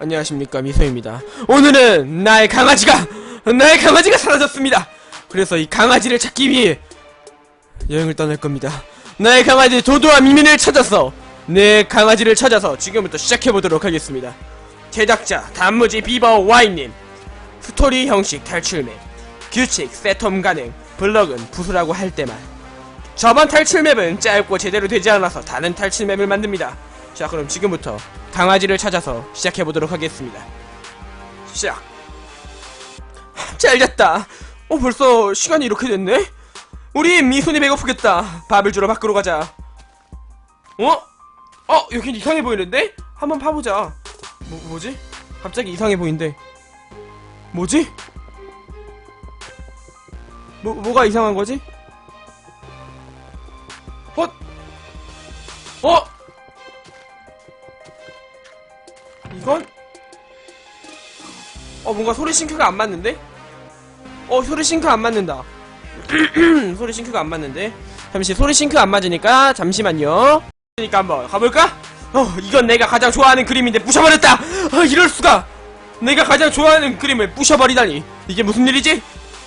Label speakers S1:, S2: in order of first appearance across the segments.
S1: 안녕하십니까 미소입니다. 오늘은 나의 강아지가 나의 강아지가 사라졌습니다. 그래서 이 강아지를 찾기 위해 여행을 떠날 겁니다. 나의 강아지 도도와 미민을 찾아서 내 강아지를 찾아서 지금부터 시작해 보도록 하겠습니다. 제작자 단무지 비버 와인님 스토리 형식 탈출맵 규칙 세텀 가능 블럭은 부수라고 할 때만 저번 탈출맵은 짧고 제대로 되지 않아서 다른 탈출맵을 만듭니다. 자 그럼 지금부터 강아지를 찾아서 시작해보도록 하겠습니다. 시작! 잘 됐다. 어 벌써 시간이 이렇게 됐네? 우리 미손이 배고프겠다. 밥을 주러 밖으로 가자. 어? 어 여긴 이상해 보이는데? 한번 파보자. 뭐, 뭐지? 갑자기 이상해 보인대. 뭐지? 뭐, 뭐가 이상한 거지? 헛! 어? 어, 뭔가 소리 싱크가 안 맞는데? 어, 소리 싱크 안 맞는다. 소리 싱크가 안 맞는데? 잠시 소리 싱크 안 맞으니까, 잠시만요. 그러니까 한번 가볼까? 어, 이건 내가 가장 좋아하는 그림인데 부셔버렸다! 아, 이럴 수가! 내가 가장 좋아하는 그림을 부셔버리다니! 이게 무슨 일이지?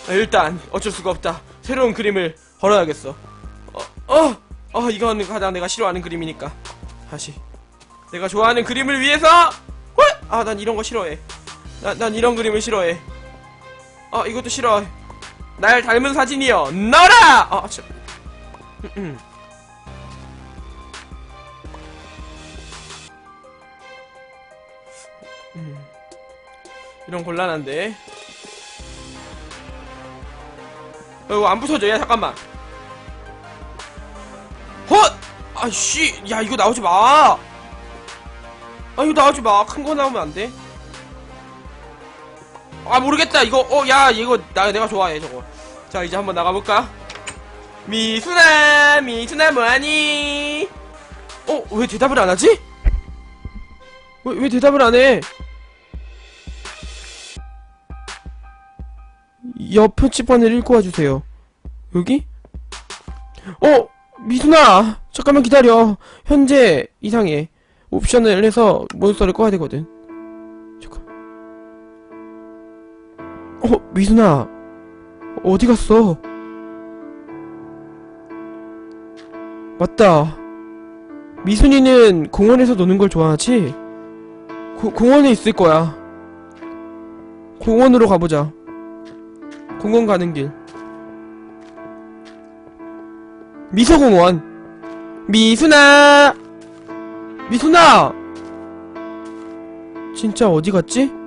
S1: 아, 일단, 어쩔 수가 없다. 새로운 그림을 걸어야겠어. 어, 어, 어, 이건 가장 내가 싫어하는 그림이니까. 다시. 내가 좋아하는 그림을 위해서! 헐! 아, 난 이런 거 싫어해. 나, 난 이런 그림을 싫어해. 아, 이것도 싫어해. 날 닮은 사진이여, 너라! 아. 음. 이런 곤란한데. 어, 이거 안 부서져, 야, 잠깐만. 헛! 아씨, 야, 이거 나오지 마! 아, 이거 나오지 마. 큰 거 나오면 안 돼. 아, 모르겠다. 이거, 어, 야, 이거, 나, 내가 좋아해, 저거. 자, 이제 한번 나가볼까? 미순아, 미순아, 뭐하니? 어, 왜 대답을 안 하지? 왜, 왜 대답을 안 해? 옆 표지판을 읽고 와주세요. 여기? 어, 미순아! 잠깐만 기다려. 현재 이상해. 옵션을 해서 몬스터를 꺼야 되거든. 어, 미순아. 어디 갔어? 맞다. 미순이는 공원에서 노는 걸 좋아하지? 고, 공원에 있을 거야. 공원으로 가보자. 공원 가는 길. 미소공원. 미순아! 미순아! 진짜 어디 갔지?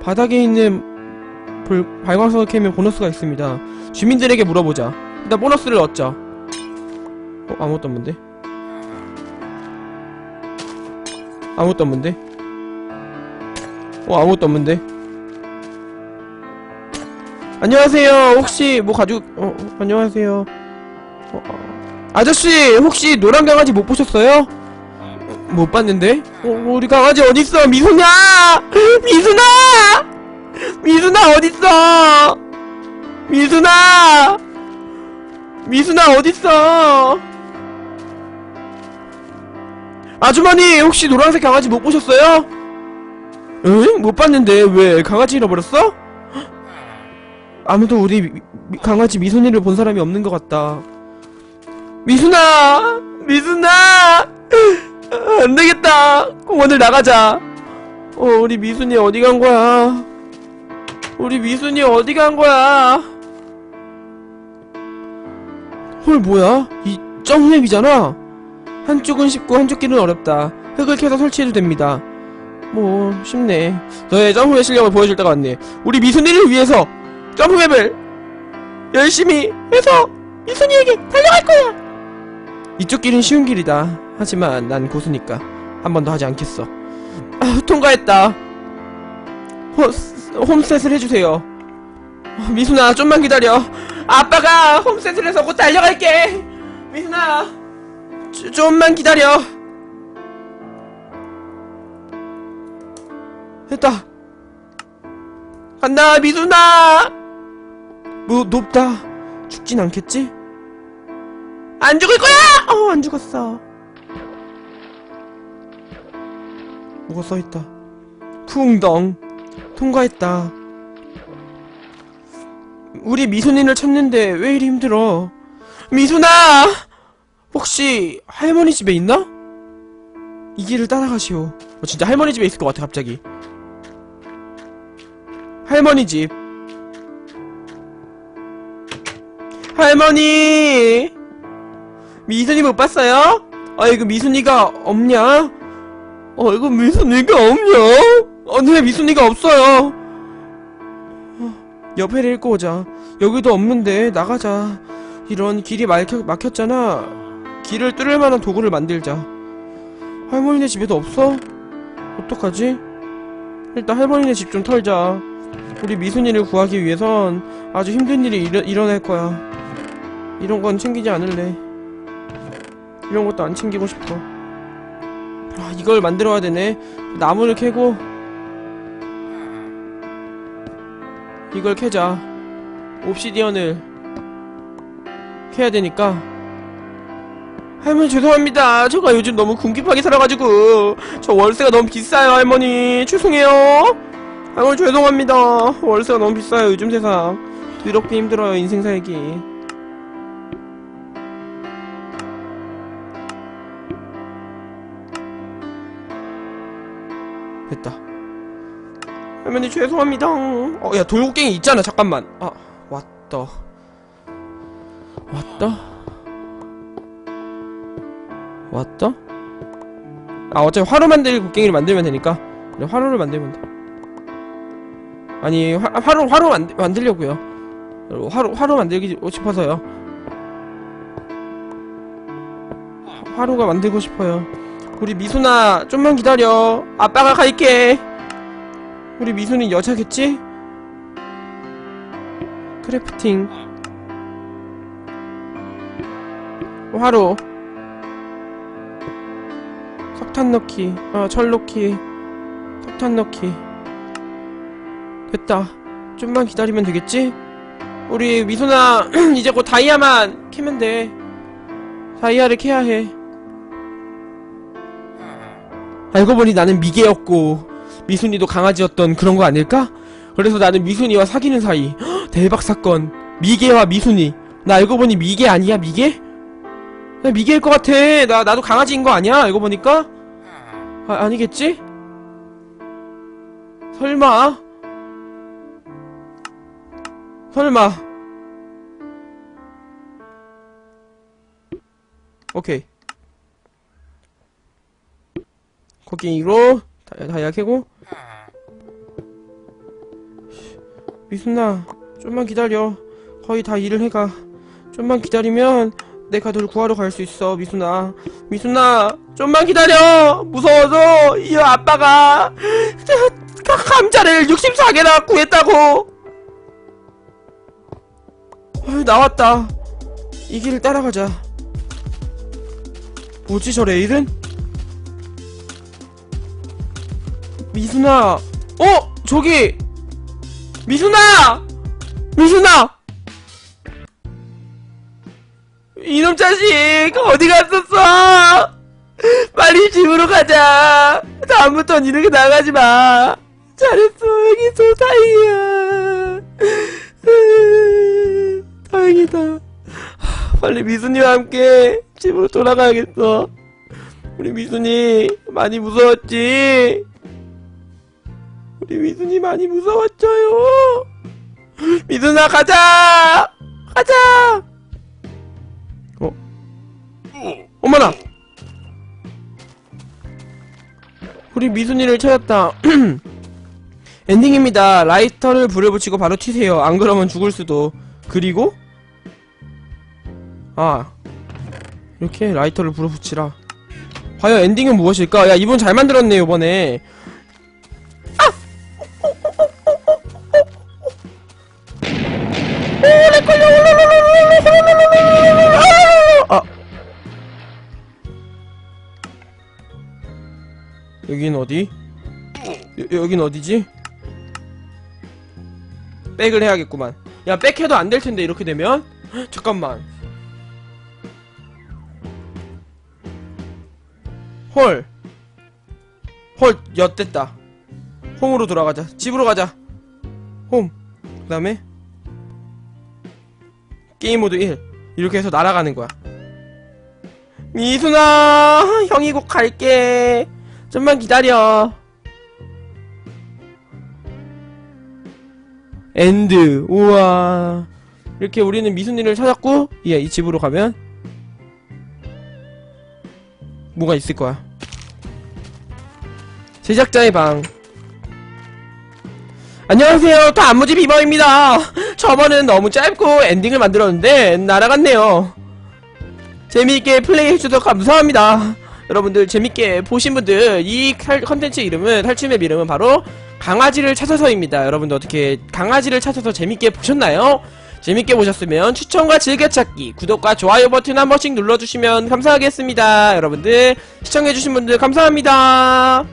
S1: 바닥에 있는 불, 발광석을 캐면 보너스가 있습니다. 주민들에게 물어보자. 일단 보너스를 얻자. 어, 아무것도 없는데? 아무것도 없는데? 어, 아무것도 없는데? 안녕하세요. 혹시 뭐 가지고, 어, 어, 안녕하세요. 어, 어. 아저씨, 혹시 노란 강아지 못 보셨어요? 어, 못 봤는데? 어, 우리 강아지 어딨어? 미소냐! 미순아! 미순아 어딨어? 미순아! 미순아 어딨어? 아주머니 혹시 노란색 강아지 못 보셨어요? 응? 못 봤는데 왜 강아지 잃어버렸어? 아무도 우리 미- 미- 강아지 미순이를 본 사람이 없는 것 같다. 미순아! 미순아! 안 되겠다. 공원을 나가자. 어, 우리 미순이 어디 간 거야? 우리 미순이 어디 간 거야? 헐, 뭐야? 이 점맵이잖아? 한쪽은 쉽고 한쪽 길은 어렵다. 흙을 캐서 설치해도 됩니다. 뭐, 쉽네. 너의 점프의 실력을 보여줄 때가 왔네. 우리 미순이를 위해서 점프맵을 열심히 해서 미순이에게 달려갈 거야! 이쪽 길은 쉬운 길이다. 하지만 난 고수니까 한 번 더 하지 않겠어. 아, 통과했다. 호, 홈셋을 해주세요. 어, 미순아, 좀만 기다려. 아빠가 홈셋을 해서 곧 달려갈게. 미순아, 좀- 좀만 기다려. 됐다. 간다, 미순아. 뭐 높다. 죽진 않겠지? 안 죽을 거야! 어, 안 죽었어. 뭐가 써있다. 쿵덩 통과했다. 우리 미순이를 찾는데 왜 이리 힘들어? 미순아 혹시 할머니 집에 있나? 이 길을 따라가시오. 어, 진짜 할머니 집에 있을 것 같아 갑자기. 할머니 집. 할머니! 미순이 못 봤어요? 아 이거 미순이가 없냐? 어 이거 미순이가 없냐? 어느 왜 미순이가 없어요? 어, 옆에를 읽고 오자 여기도 없는데 나가자 이런 길이 막혀, 막혔잖아 길을 뚫을 만한 도구를 만들자 할머니네 집에도 없어? 어떡하지? 일단 할머니네 집 좀 털자 우리 미순이를 구하기 위해선 아주 힘든 일이 일어, 일어날 거야 이런 건 챙기지 않을래 이런 것도 안 챙기고 싶어 아 이걸 만들어야 되네. 나무를 캐고 이걸 캐자. 옵시디언을 캐야 되니까. 할머니 죄송합니다. 제가 요즘 너무 궁핍하게 살아가지고. 저 월세가 너무 비싸요 할머니. 죄송해요. 할머니 죄송합니다. 월세가 너무 비싸요 요즘 세상. 더럽게 힘들어요 인생 살기 됐다. 할머니 죄송합니다. 어 야 돌고갱이 있잖아 잠깐만. 아 왔다. 왔다? 왔다? 아 어차피 화로 만들 곡괭이를 만들면 되니까. 그래 화로를 만들면 돼. 아니 화, 화로 화로 만, 만들려고요. 화로 화로 만들기 싶어서요. 화- 화로가 만들고 싶어요 우리 미순아 좀만 기다려. 아빠가 갈게. 우리 미순이 여자겠지? 크래프팅. 화로. 석탄 넣기. 어 철 넣기. 석탄 넣기. 됐다. 좀만 기다리면 되겠지? 우리 미소나 이제 곧 다이아만 캐면 돼. 다이아를 캐야 해 알고 보니 나는 미개였고 미순이도 강아지였던 그런 거 아닐까? 그래서 나는 미순이와 사귀는 사이. 헉, 대박 사건. 미개와 미순이. 나 알고 보니 미개 아니야 미개? 나 미개일 것 같아. 나 나도 강아지인 거 아니야? 알고 보니까? 아, 아니겠지? 설마? 설마? 오케이 다- 다이아 캐고. 미순아 좀만 기다려. 거의 다 일을 해가. 좀만 기다리면 내가 널 구하러 갈 수 있어 미순아. 미순아 좀만 기다려. 무서워서 이 아빠가 가- 감자를 64개나 구했다고. 어휴 나왔다. 이 길을 따라가자. 뭐지 저 레일은? 미순아. 어? 저기. 미순아! 미순아! 이놈 자식 어디 갔었어? 빨리 집으로 가자. 다음부턴 이렇게 나가지 마. 잘했어. 여기 소사이야. 다행이다. 빨리 미순이와 함께 집으로 돌아가야겠어. 우리 미순이 많이 무서웠지 우리 미순이 많이 무서웠죠요. 미순아 가자! 가자! 어? 어머나! 우리 미순이를 찾았다. 엔딩입니다. 라이터를 불에 붙이고 바로 튀세요. 안 그러면 죽을 수도. 그리고? 아. 이렇게 라이터를 불에 붙이라. 과연 엔딩은 무엇일까? 야 이분 잘 만들었네 요번에 여긴 어디? 여, 여긴 어디지? 백을 해야겠구만. 야 백해도 안 될 텐데 이렇게 되면? 헉, 잠깐만. 헐. 헐 엿됐다. 홈으로 돌아가자. 집으로 가자. 홈. 그 다음에? 게임 모드 1 이렇게 해서 날아가는 거야. 미순아 형이 곧 갈게 좀만 기다려. 엔드 우와. 이렇게 우리는 미순이를 찾았고 예, 이 집으로 가면 뭐가 있을 거야? 제작자의 방. 안녕하세요. 또 안무집 이범입니다. 저번은 너무 짧고 엔딩을 만들었는데 날아갔네요. 재미있게 플레이해주셔서 감사합니다 여러분들 재밌게 보신 분들 이 탈- 컨텐츠 이름은 탈출맵 이름은 바로 강아지를 찾아서입니다. 여러분들 어떻게 강아지를 찾아서 재밌게 보셨나요? 재밌게 보셨으면 추천과 즐겨찾기 구독과 좋아요 버튼 한 번씩 눌러주시면 감사하겠습니다. 여러분들 시청해주신 분들 감사합니다